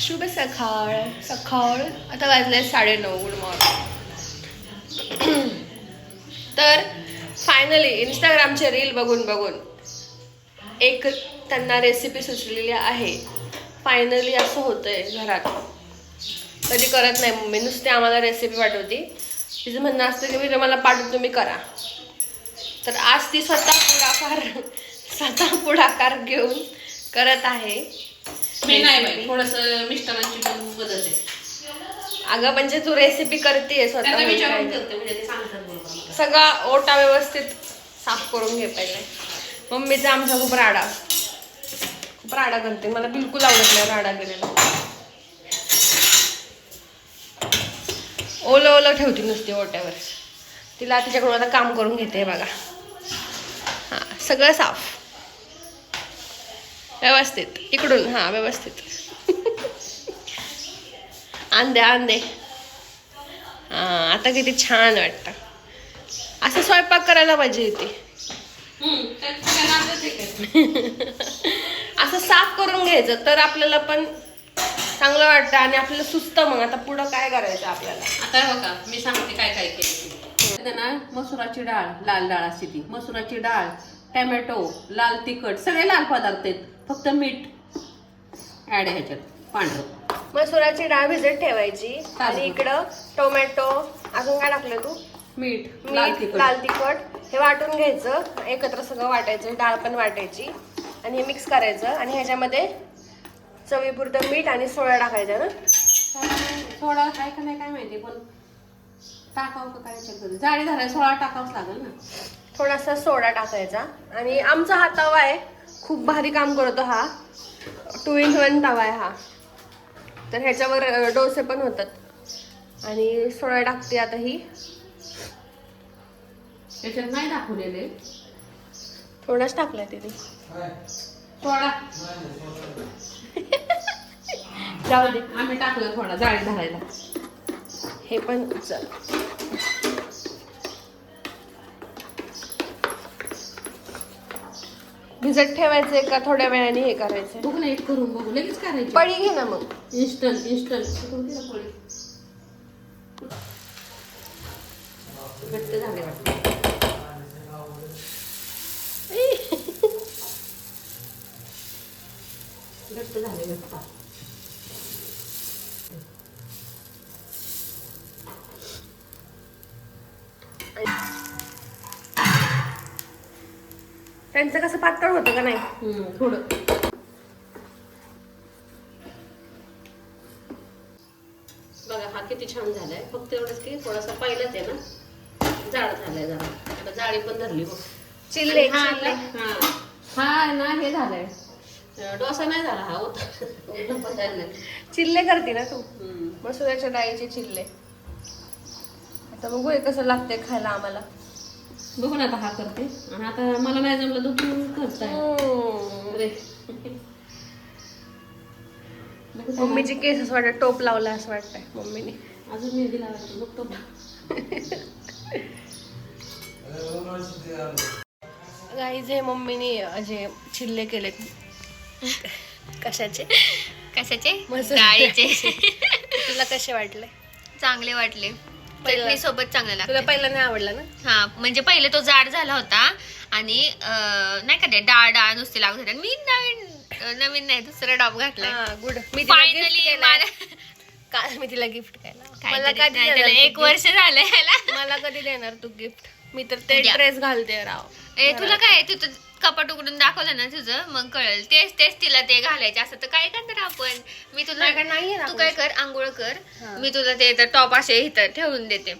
शुभ सकाळ. सकाळ आता वाजले साडेनऊ गुड मॉर्निंग तर फायनली इंस्टाग्रामचे रील बघून बघून एक त्यांना रेसिपी सुचलेली आहे. फायनली असं होतंय घरात. कधी करत नाही मम्मी नुसते आम्हाला रेसिपी पाठवती. तिचं म्हणणं असतं की मी मला पाठवून तुम्ही करा. तर आज ती स्वतः पुढाकार स्वतः पुढाकार घेऊन करत आहे. मी नाही बाई थोडस मिस्टरांची पण मदत आहे. अगं म्हणजे तू रेसिपी करते स्वतः त्यांना विचारून म्हणजे करते म्हणजे ते सांगतात बरोबर. मला. सगळा ओटा व्यवस्थित साफ करून घे पहिले. मम्मीचा आमचा खूप राडा. खूप राडा करते. मला बिलकुल आवडत नाही राडा केलेला. ओलं ओलं ठेवते नुसती ओट्यावर. तिला तिच्याकडून आता काम करून घेते बघा. हां सगळं साफ. व्यवस्थित. इकडून हां व्यवस्थित. आंदे आंदे हां आता किती छान वाटतं. असं स्वयंपाक करायला पाहिजे इथे. असं साफ करून घ्यायचं तर आपल्याला पण चांगलं वाटतं आणि आपल्याला सुचतं मग. आता पुढं काय करायचं आपल्याला? आता हे बघा मी सांगते काय काय केलं ते ना मसुराची डाळ लाल डाळ असते ती. मसुराची डाळ टॅमॅटो लाल तिखट सगळे लाल पदार्थ आहेत. फक्त मीठ ऍड ह्याच्यात पांढरं. मसुराची डाळ भिजत ठेवायची. आणि. इकडं टोमॅटो अजून काय टाकलं तू? मीठ लाल मीठ तिखट. लाल तिखट. हे वाटून घ्यायचं एकत्र सगळं वाटायचं डाळ पण वाटायची. आणि हे मिक्स करायचं. आणि ह्याच्यामध्ये चवीपुरतं मीठ आणि सोळा टाकायचं ना सोडा आहे का नाही काय माहिती पण टाकावं का काय चेक करू? जाळी धरायला सोळा टाकावंच लागेल ना. थोडासा सोडा टाकायचा. आणि आमचा हा तवा आहे. खूप भारी काम करतो हा. टू इन वन तवा आहे हा. तर ह्याच्यावर डोसे पण होतात. आणि सोडा टाकते आता ही. त्याच्यात नाही दाखवलेले थोडाच टाकलाय तिने. सोडा जाऊ दे आम्ही टाकलं थोडा जाळी धरायला. हे पण चल. भिजत ठेवायचे का थोड्या वेळाने हे करायचं बघू ना एक करून बघू. लगेच करायची. पडी घे ना मग. इन्स्टंट इन्स्टंट घट्ट झाले वाटतं. घट्ट झाले घट्ट. त्यांचं कसं पातळ होतं का नाही? थोडं. बघा हा किती छान झालाय. फक्त एवढंच की थोडासा पहिलाच आहे ना? जाड झालाय जरा. आता जाळी पण धरली बघ. चिल्ले हा हा. हा ना हे झालंय. डोसा नाही झाला हा होता. चिल्ले करते ना तू. मसुराच्या डाळीचे चिल्ले. आता बघू कसं लागते खायला आम्हाला. बघू ना आता हा करते. आणि आता मला नाही जमलं तर तू करताय. बघू ते मम्मीची केस असं वाटत टोप लावला असं वाटतंय मम्मीने. अजून मेहंदी लावायची बघतो ना. गाईज हे मम्मीने जे चिल्ले केले. कशाचे? कशाचे? डाळीचे. तुला कसे वाटले? चांगले वाटले. चटणी सोबत चांगलं तुला लागतं. पहिला नाही आवडला ना? हा म्हणजे पहिले तो जाड झाला होता आणि अं, नाही का ते डाळ डाळ नुसती लागत होते मी नवीन नवीन नाही दुसरा डॉब घातलाय. हा गुड. मी तिला gift फायनली केलाय. काल मी तिला गिफ्ट केला मला कधी देणार तू एक वर्ष ह्याला gift? मला कधी देणार तू गिफ्ट मी तर ते उद्या. ड्रेस घालते राव. ए तुला काय तू तर कपाट उघडून दाखवलं ना तुझं मग कळेल. तेच तेच तिला ते घालायचे असं. तर काय करणार आपण? मी तुला माझ्याकडे नाहीये ना तू काय कर आंघोळ कर. हा. मी तुला ते टॉप असे इथं ठेवून देते.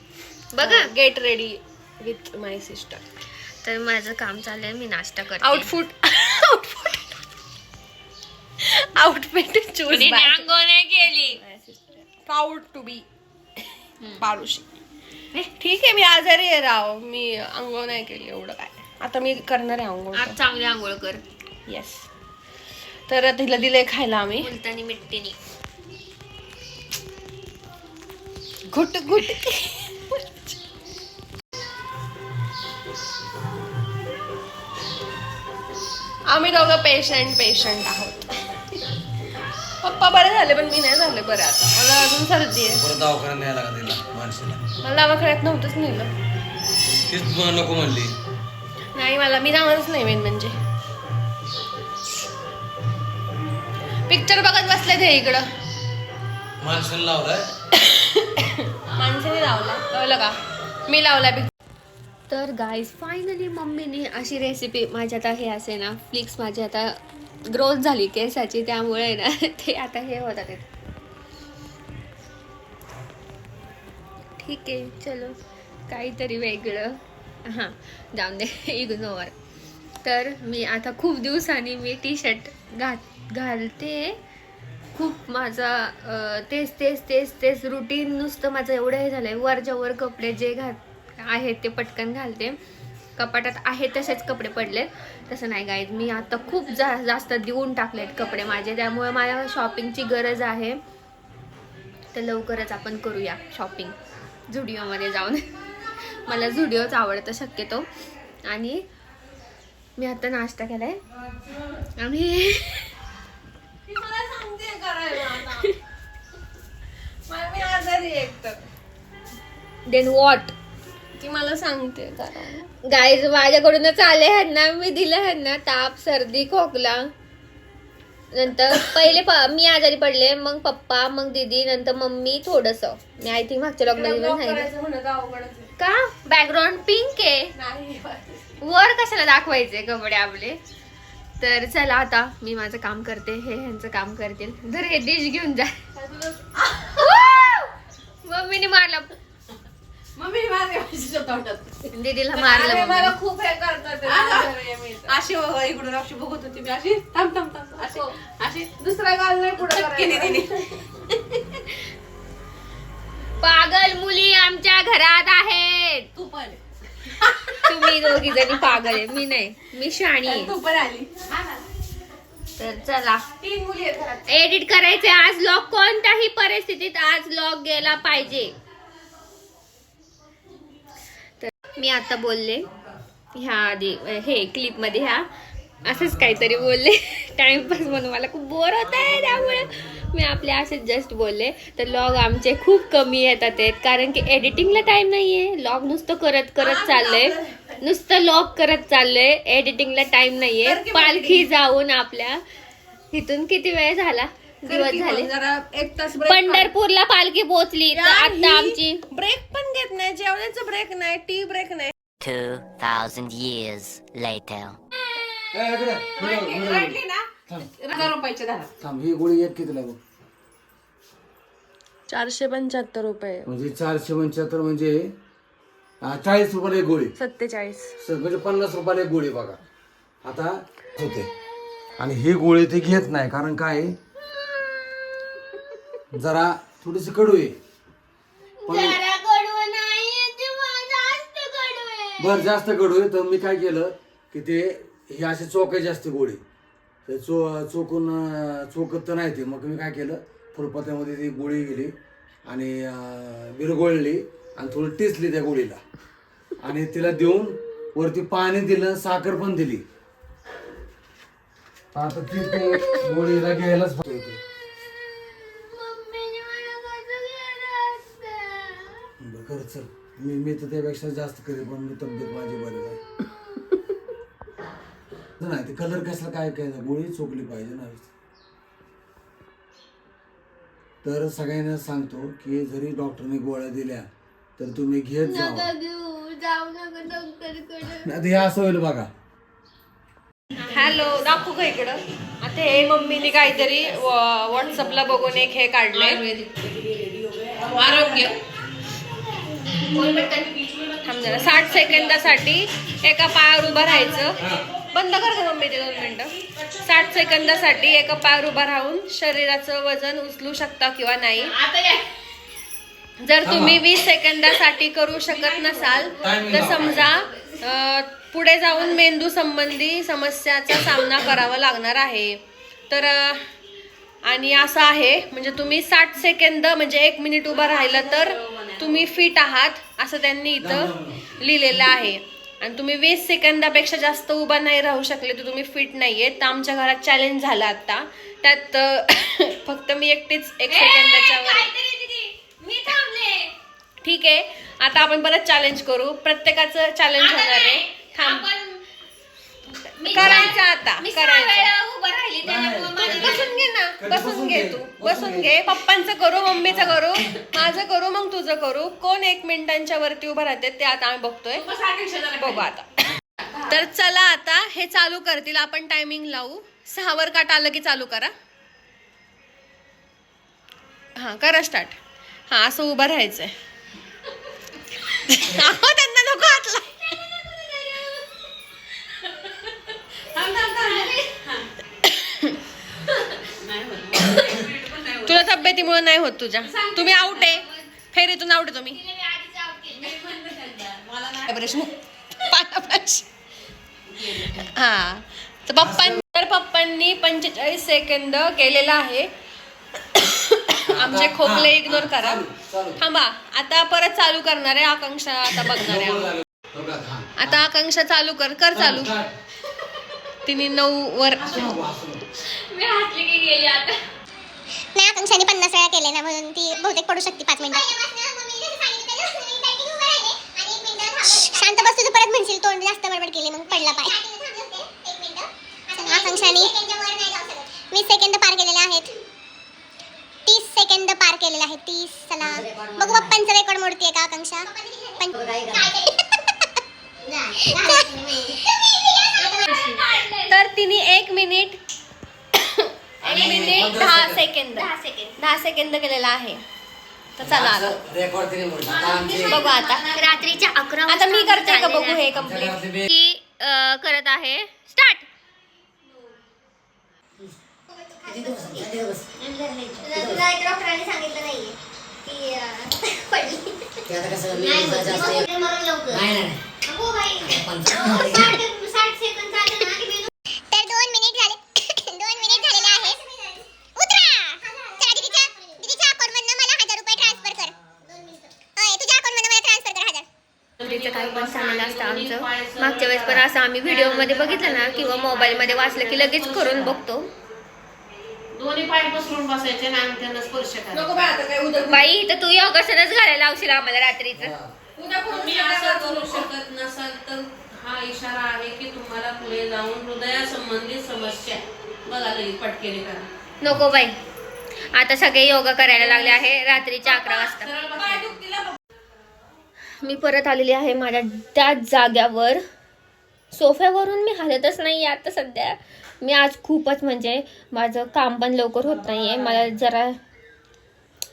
बघा. Get ready with my sister तर माझं काम चाललंय मी नाश्ता करते. आउटफुट आउटफुट चूज आंघोळ नाही केली. प्राऊड टू बी पारुशी ठीक आहे मी आजारी आहे राव. मी आंघोळ नाही केली एवढं काय? आता मी करणार आहे आंघोळ. आज चांगली आंघोळ कर. येस तर तिला दिले खायला आम्ही. मुलतानी मिट्टीनी. घुट घुट. आम्ही दोघं पेशंट पेशंट आहोत. पप्पा बरे झाले पण मी नाही झाले बरे आता. मला अजून सर्दी आहे. परत दवाखान्यात न्यायला लागला तिला माणसाला मला दवाखान्यात नव्हतंच नेलं. तीच नको म्हणली. नाही मला मी जाणारच नाही मेन म्हणजे. पिक्चर बघत बसले ते इकडं. माणसाला लावलाय? माणसाने लावला. कळलं का? मी लावला पिक्चर तर गाईज फायनली मम्मीने अशी रेसिपी माझ्या आता हे असे ना फ्लिक्स माझी आता ग्रोथ झाली केसाची त्यामुळे ना ते आता हे होतात आहेत. ठीक आहे चलो. काहीतरी वेगळं. हां जाऊन दे इग्नोर. तर मी आता खूप दिवसांनी मी टी शर्ट घात घालते. खूप माझा तेच तेच तेच तेच रुटीन नुसतं माझं एवढं हे झालं आहे वरच्या वर कपडे जे घात आहेत ते पटकन घालते. कपाटात आहे तसेच कपडे पडले. तसं नाही गाईज मी आता खूप जा जास्त देऊन टाकलेत कपडे माझे. त्यामुळे मला शॉपिंगची गरज आहे. तर लवकरच आपण करूया शॉपिंग झुडिओमध्ये जाऊन. मला झुडिओच आवडतं शक्यतो. आणि मी आता नाश्ता केलाय. आणि देन वॉट ती मला सांगते गाईज माझ्याकडूनच आले ह्यांना मी दिलं ह्यांना ताप सर्दी खोकला. नंतर पहिले मी आजारी पडले. मग पप्पा मग दीदी नंतर मम्मी थोडस. मी आय थिंक मागच्या ब्लॉक सांगितलं का? बॅकग्राऊंड पिंक आहे. वर कशाला दाखवायचे कपडे आपले? तर चला आता मी माझं काम करते हे ह्यांचं काम करतील. जर हे डिश घेऊन जा. मम्मीने मारला. मम्मी दीदीला मारलं मला. खूप हे करतात. हा. तर. अशी बघा, इकडून अशी बघत होती मी. अशी थांब थांब थांब. अशी अशी दुसरा गाल नाही पुढे पागल मुली आमच्या घरात आहेत. तू पण. तुम्ही दोघी जणी पागल आहे. मी नाही. मी शाणी आहे. तू पण आली. तर चला. तीन मुली आहेत घरात. एडिट करायचे आज लॉग कोणत्याही परिस्थितीत आज लॉग गेला पाहिजे. तर मी आता बोलले. ह्या आधी हे क्लिपमध्ये ह्या असंच काहीतरी बोलले. टाइमपास म्हणून. मला खूप बोर होत आहे त्यामुळे. मी आपले असेच जस्ट बोलले. तर लॉग आमचे खूप कमी येतात आहेत. कारण की एडिटिंगला टाइम नाहीये. लॉग नुसतं करत करत चाललंय. नुसतं लॉग करत चाललंय. एडिटिंगला टाइम नाहीये. पालखी जाऊन आपल्या इथून किती वेळ झाला? दिवस झाले. जरा एक तास पंढरपूरला पालखी पोहोचली. तर आता आमची ब्रेक पण घेत नाही. जेवणाचा ब्रेक नाही. टी ब्रेक नाही. 2,000 years later. ए, इकडे, इकडे, इकडे. वाटली ना? हजार रुपयाच्या धरा. थांब ही गोळी एक कितीला बघ? चारशे पंच्याहत्तर रुपये. म्हणजे चारशे पंच्याहत्तर म्हणजे चाळीस रुपयाला एक गोळी. सत्तेचाळीस. स- म्हणजे पन्नास रुपयाला एक गोळी बघा. आता होते. आणि ही गोळी ते घेत नाही कारण काय? आहे? जरा थोडीशी कडू आहे पण बर जास्त कडू आहे तर मी काय केलं की ते हे असे चोकायचे असते गोळी. ते चो चोकून चोकत तर नाही ते. मग मी काय केलं फुलपात्यामध्ये ती गोळी गेली आणि अं, विरघळली आणि थोडी टेचली त्या गोळीला. आणि तिला देऊन वरती पाणी दिलं साखर पण दिली. आता ती गोळीला घ्यायलाच पाहिजे बरं चल. मी मी तर त्यापेक्षा जास्त करेन पण मी तब्येत माझी बरी आहे नाही ते कलर कसला काय काय गोळी चोकली पाहिजे ना. तर सगळ्यांना सांगतो की जरी डॉक्टरने गोळ्या दिल्या तर तुम्ही घेत जा. नाही तर हे असं होईल बघा. हॅलो दाखवू का इकडं? आता हे मम्मीने काहीतरी व्हॉट्सअपला बघून एक हे काढलंय. आरोग्य. थांब जरा साठ सेकंदासाठी एका पायावर उभं राहायचं. बंद कर मम्मी ते दोन मिनिटं. साठ सेकंदासाठी एका पायावर उभं राहून शरीराचं वजन उचलू शकता किंवा नाही. जर तुम्ही वीस सेकंदासाठी करू शकत नसाल तर समजा पुढे जाऊन मेंदू संबंधी समस्याचा सामना करावा लागणार आहे. तर आणि असं आहे म्हणजे तुम्ही साठ सेकंद म्हणजे एक मिनिट उभं राहिलं तर तुम्ही फिट आहात असं त्यांनी इथं लिहिलेलं आहे. आणि तुम्ही वीस सेकंदापेक्षा जास्त उभा नाही राहू शकले तर तुम्ही फिट नाहीये. तर आमच्या घरात चॅलेंज झालं आता. त्यात फक्त मी एकटीच एक सेकंदाच्या वर ठीक आहे. आता आपण परत चॅलेंज करू. प्रत्येकाचं चॅलेंज होणार आहे. थांब. करायचं आता मी सहा करायचं. वेळा उभं राहिली त्याच्यामुळे तू माझं- बसून घे ना बसून घे तू बसून घे. पप्पांचं करू मम्मीचं करू माझं करू मग तुझं करू. कोण एक मिनिटांच्या वरती उभं राहते ते आता आम्ही बघतोय. बघू आता. तर चला आता हे चालू करतील. आपण टायमिंग लावू. सहावर काट आलं की चालू करा. हा करा स्टार्ट हा असं उभं राहायचंय. अहो, त्यांना नको होत मिनिट पण नाही होत. तुला तब्येतीमुळे नाही होत तुझ्या. तुम्ही आउट आहे. फेरीतून आउट आहे तुम्ही. हा. तर पप्पां तर पप्पांनी पंचेचाळीस सेकंद केलेला आहे. आमचे खोकले इग्नोर करा. थांबा. आता परत चालू करणार आहे. आकांक्षा आता बघणार आहे. हो. आता आकांक्षा चालू कर. कर चालू. तिने नऊ वर. मी हसले की गेली आता. नाही आकांक्षाने पन्नास वेळा केले ना म्हणून ती बहुतेक पडू शकते पाच मिनिटात शांत बस तुझं परत म्हणशील तोंड जास्त बडबड केली मग पडला पाय. आकांक्षाने वीस सेकंद पार केलेले आहेत. तीस सेकंद पार केलेले आहेत. तीस चला. बघू पप्पांचं रेकॉर्ड मोडतीये का आकांक्षा? पण तिने एक मिनिट एक मिनिट दहा सेकंद दहा सेकंड दहा सेकंद केलेला आहे तर चला आता. रेकॉर्ड तरी मोडला. आता आमचे- बघू आता रात्रीच्या अकरा आता मी करते का बघू. हे कंप्लीट घरातले बे- ती अं, करत आहे स्टार्ट तुला एक डॉक्टरांनी सांगितलं नाहीये की अं, पडली नाही. अगो बाई. साठ सेकंद झाले ना की मी- तर दोन मिनिट झाले दोन मिनिट झालेले आहेत उतरा चला दीदीच्या दीदीच्या अकाउंटमधनं मला हजार रुपये ट्रान्सफर कर होय तुझ्या अकाउंटमधनं मला ट्रान्सफर कर तिचं काही पण चांगलं असतं आमचं. मागच्या वेळेस पण असं आम्ही व्हिडिओमध्ये बघितलं ना किंवा मोबाईलमध्ये वाचलं की लगेच करून बघतो. दोन्ही पाय पसरून बसायचे आणि त्यांना स्पर्श करायचा. नको बाय आता काय उद्या बाई तर तू योगासनच घालायला लावशील आम्हाला रात्रीचं. उद्या करू तुम्ही असं करू शकत नसाल तर हा इशारा आहे की तुम्हाला पुढे जाऊन हृदयासंबंधित समस्या बघा लगेच पटकेने करा. नको बाई. आता सगळे योगा करायला लागले आहे रात्रीच्या अकरा वाजता. सरळ बसायचं. मी परत आलेली आहे माझ्या त्याच जाग्यावर. सोफ्यावरून मी हलतच नाही आहे आता सध्या. मी आज खूपच म्हणजे माझं काम पण लवकर होत नाही आहे मला जरा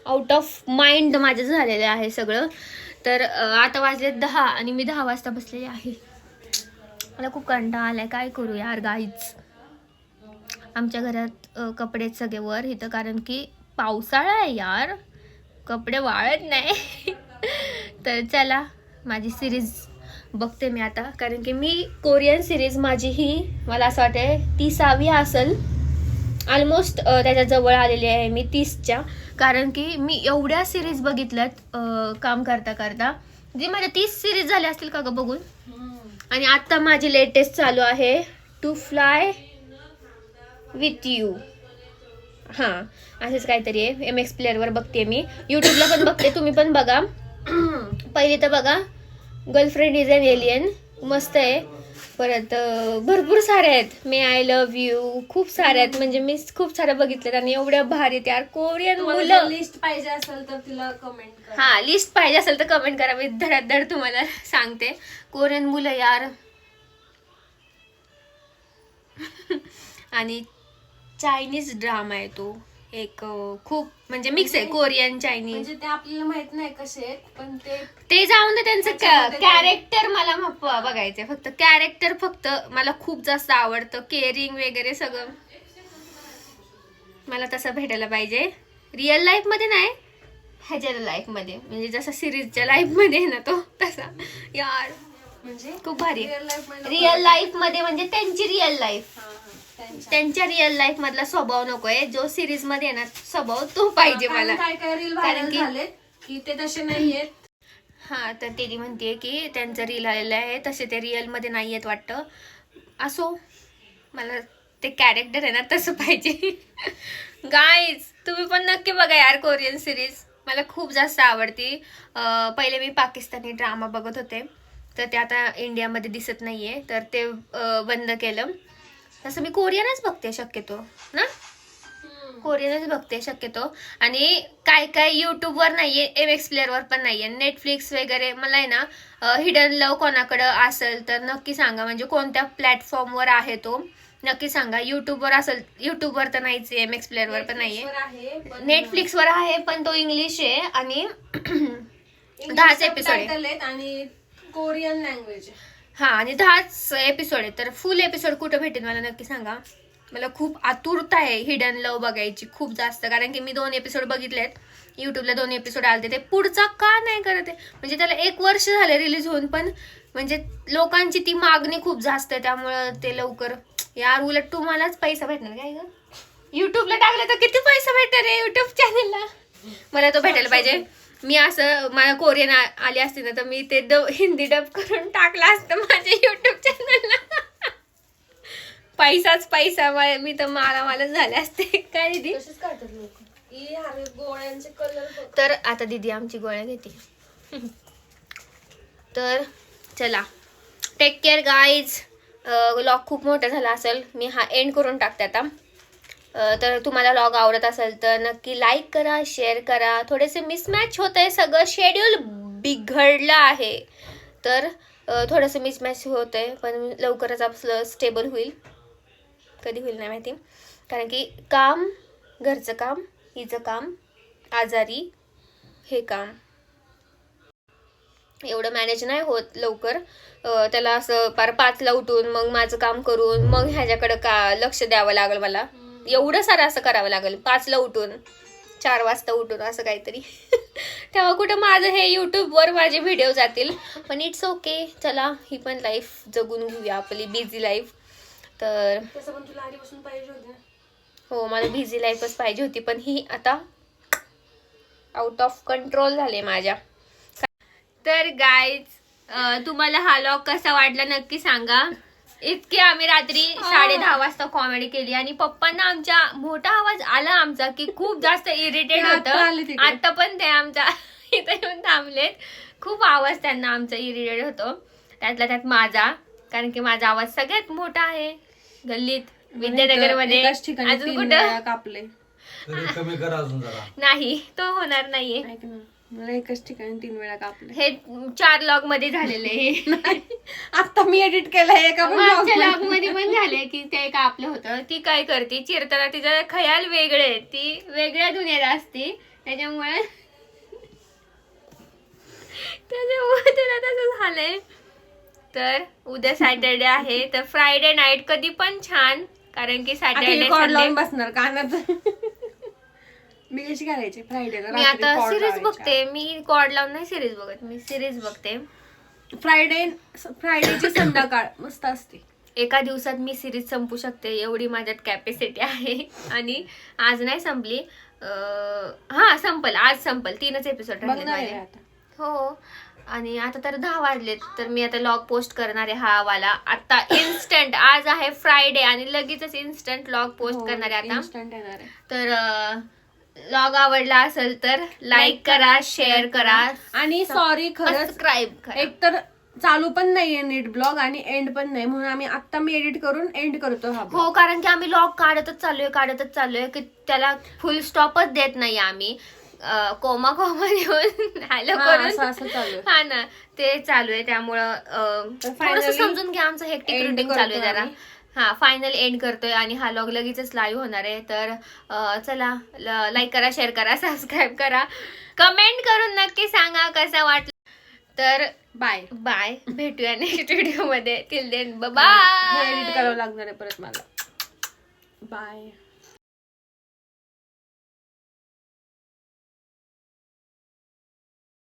आउट ऑफ माइंड माझं झालेलं आहे सगळं. तर आता वाजले दहा आणि मी दहा वाजता बसलेली आहे. मला खूप कंटाळा आलाय. काय करू यार गाईच आमच्या घरात कपडे सगळे वर. इथं कारण की पावसाळा आहे यार. कपडे वाळत नाही. तर चला माझी सिरीज बघते मी आता. कारण की मी कोरियन सिरीज माझी ही मला असं वाटतं ती सहावी असेल ऑलमोस्ट त्याच्याजवळ आलेली आहे मी तीसच्या. कारण की मी एवढ्या सिरीज बघितल्यात काम करता करता. जी माझ्या तीस सिरीज झाल्या असतील का गं बघून? आणि आत्ता माझी लेटेस्ट चालू आहे टू फ्लाय विथ यू हां असंच काहीतरी आहे. एम एक्स प्लेअरवर बघते मी. यूट्यूबला पण बघते तुम्ही पण बघा. पहिली तर बघा गर्लफ्रेंड इज अन एलियन मस्त आहे. परत भरपूर साऱ्या आहेत. मे आय लव्ह यू खूप साऱ्या आहेत. म्हणजे मी खूप साऱ्या बघितल्यात आणि एवढ्या भारी यार. कोरियन मुलं. लिस्ट पाहिजे असेल तर तिला कमेंट कर. हा लिस्ट पाहिजे असेल तर कमेंट करा. मी धडाधड तुम्हाला सांगते. कोरियन मुलं यार. आणि चायनीज ड्रामा आहे तो. एक खूप म्हणजे मिक्स आहे कोरियन चायनीज. म्हणजे ते आपल्याला माहीत नाही कसे आहेत पण ते ते जाऊन दे त्यांचं त्याच्यामध्ये कॅरेक्टर मला म- बघायचंय. फक्त कॅरेक्टर फक्त मला खूप जास्त आवडतं. केअरिंग वगैरे सगळं. मला तसं भेटायला पाहिजे. रिअल लाईफमध्ये नाही. ह्याच्या लाईफमध्ये. म्हणजे जसा सिरीजच्या लाईफमध्ये आहे ना तो तसा. यार. म्हणजे खूप भारी. रिअल लाईफमध्ये रिअल लाईफमध्ये म्हणजे त्यांची रिअल लाईफ त्यांच्या. रिअल लाईफ मधला स्वभाव नकोय. जो सिरीजमध्ये आहे ना स्वभाव तो पाहिजे मला. काय काय रील कारण व्हायरल की- ते तसे नाहीयेत. हा तर तेली म्हणते की त्यांचं रील आलेलं आहे तसे ते रिअलमध्ये नाही आहेत वाटतं. असो मला ते कॅरेक्टर आहे ना तसं पाहिजे. गाईज तुम्ही पण नक्की बघा यार कोरियन सिरीज मला खूप जास्त आवडती. अं, पहिले मी पाकिस्तानी ड्रामा बघत होते. तर ते आता इंडियामध्ये दिसत नाहीये. तर ते अं, बंद केलं. तसं मी कोरियनच बघते शक्यतो ना कोरियनच बघते शक्यतो. आणि काय काय यूट्यूबवर नाहीये एम एक्स प्लेअरवर पण नाहीये. नेटफ्लिक्स वगैरे मला आहे ना हिडन लव कोणाकडं असेल तर नक्की सांगा. म्हणजे कोणत्या प्लॅटफॉर्मवर आहे तो नक्की सांगा. यूट्यूबवर असेल यूट्यूबवर तर नाहीच एम एक्स प्लेअरवर पण नाहीये. आहे नेटफ्लिक्सवर आहे पण तो इंग्लिश आहे आणि दहाच एपिसोड आहे. आहेत आणि कोरियन लँग्वेज हा आणि दहाच एपिसोड आहे. तर फुल एपिसोड कुठं भेटेल मला नक्की सांगा. मला खूप आतुरता आहे हिडन लव बघायची खूप जास्त. कारण की मी दोन एपिसोड बघितले आहेत. युट्यूबला दोन एपिसोड आले ते पुढचा का नाही करत आहे? म्हणजे त्याला एक वर्ष झालं रिलीज होऊन पण म्हणजे लोकांची ती मागणी खूप जास्त आहे. त्यामुळं ते लवकर यार उलट तुम्हालाच पैसा भेटणार काय ग? युट्यूबला टाकलं तर किती पैसा भेटणार आहे? युट्यूब चॅनलला मला तो भेटायला पाहिजे. मी असं मला कोरियन आली असती ना तर मी ते डब हिंदी डब करून टाकलं असतं माझ्या युट्यूब चॅनलला पैसाच पैसा मा- मी तर माला मला झाले असते. काय दिदी? लोक. गोळ्यांचे कलर तर आता दिदी आमची गोळ्या घेते. तर चला. टेक केअर गाईज लॉग खूप मोठा झाला असेल. मी हा एंड करून टाकते आता. तर तुम्हाला लॉग आवडत असेल तर नक्की लाईक करा शेअर करा. थोडेसे मिसमॅच होत आहे सगळं. शेड्यूल बिघडलं आहे. तर थोडंसं मिसमॅच होत आहे पण लवकरच आपलं स्टेबल होईल. कधी होईल नाही माहिती. कारण की काम घरचं काम हिचं काम आजारी हे काम. एवढं मॅनेज नाही होत लवकर. त्याला असं पार पाचला उठून मग माझं काम करून मग ह्याच्याकडं का लक्ष द्यावं लागेल मला. एवढं सारं असं करावं लागेल. पाचला उठून चार वाजता उठून असं काहीतरी. तेव्हा कुठं माझं हे यूट्यूबवर माझे व्हिडिओ जातील. पण इट्स ओके चला ही पण लाईफ जगून घेऊया आपली बिझी लाईफ तर. हो मला बिझी लाईफच पाहिजे होती. पण ही आता आउट ऑफ कंट्रोल झाले माझ्या. तर गाईज तुम्हाला हा लॉग कसा वाटला नक्की सांगा. इतके आम्ही रात्री साडे दहा वाजता कॉमेडी केली आणि पप्पांना आमच्या मोठा आवाज आला आमचा की खूप जास्त इरिटेट होत. आता पण ते आमच्या इथे येऊन थांबलेत. खूप आवाज त्यांना आमचा इरिटेट होतो. त्यातला त्यात माझा कारण की माझा आवाज सगळ्यात मोठा आहे. गल्लीत विद्यानगरमध्ये अजून कुठं? कापले. नाही तो होणार नाहीये. ऐक ना. मला एकाच ठिकाणी तीन वेळा कापले हे चार लॉगमध्ये झालेले आता मी एडिट केलंय एका पण vlog मागच्या मध्ये. लॉगमध्ये पण झाले की ते एक आपलं होतं. ती काय करते? चिरताना तिचा खयाल वेगळे. ती वेगळ्या दुनियेत असते. त्याच्यामुळे त्याच्यामुळे तिला तसं झालंय. तर उद्या सॅटर्डे आहे. तर फ्रायडे नाईट कधी पण छान. कारण की आता सॅटर्डे लावून बसणार कानात. मी कशी करायची फ्रायडेला मी आता सिरीज बघते. मी कॉड लावून नाही सिरीज बघत. मी सिरीज बघते. फ्रायडे फ्रायडेची संध्याकाळ मस्त असते. एका दिवसात मी सिरीज संपू शकते. एवढी माझ्यात कॅपॅसिटी आहे. आणि आज नाही संपली. हा संपल. आज संपल. तीनच एपिसोड राहिले हो. आणि आता तर दहा वाजलेत. तर मी आता लॉग पोस्ट करणार आहे हा वाला. आता इन्स्टंट आज आहे फ्रायडे आणि लगेचच इन्स्टंट लॉग पोस्ट करणार आहे आता. तर लॉग आवडला असेल तर लाईक करा शेअर करा. आणि सॉरी खरंच सबस्क्राईब करा. एक तर चालू पण नाहीये नीट ब्लॉग आणि एंड पण नाही. म्हणून आम्ही आता मी एडिट करून एंड करतो हा blog. हो कारण की आम्ही लॉग काढतच चाललोय काढतच चाललोय की त्याला फुल स्टॉपच देत नाही आम्ही. अं, कोमा कोमा देऊन हॅलो हा, करून. असं असं चालू आहे. हा ना ते चालू आहे. त्यामुळं अं, तर थोडंसं finally समजून घ्या आमचं हेक्टिक end रुटीन चालू आहे जरा. आम्ही. हा फायनल एंड करतोय आणि हा लॉग लगेचच लाईव्ह होणार आहे. तर चला लाईक करा शेअर करा सबस्क्राईब करा. कमेंट करून नक्की सांगा कसा वाटला. तर बाय बाय भेटूया नेक्स्ट व्हिडिओमध्ये. टिल देन बाय करावं लागणार आहे परत मला. बाय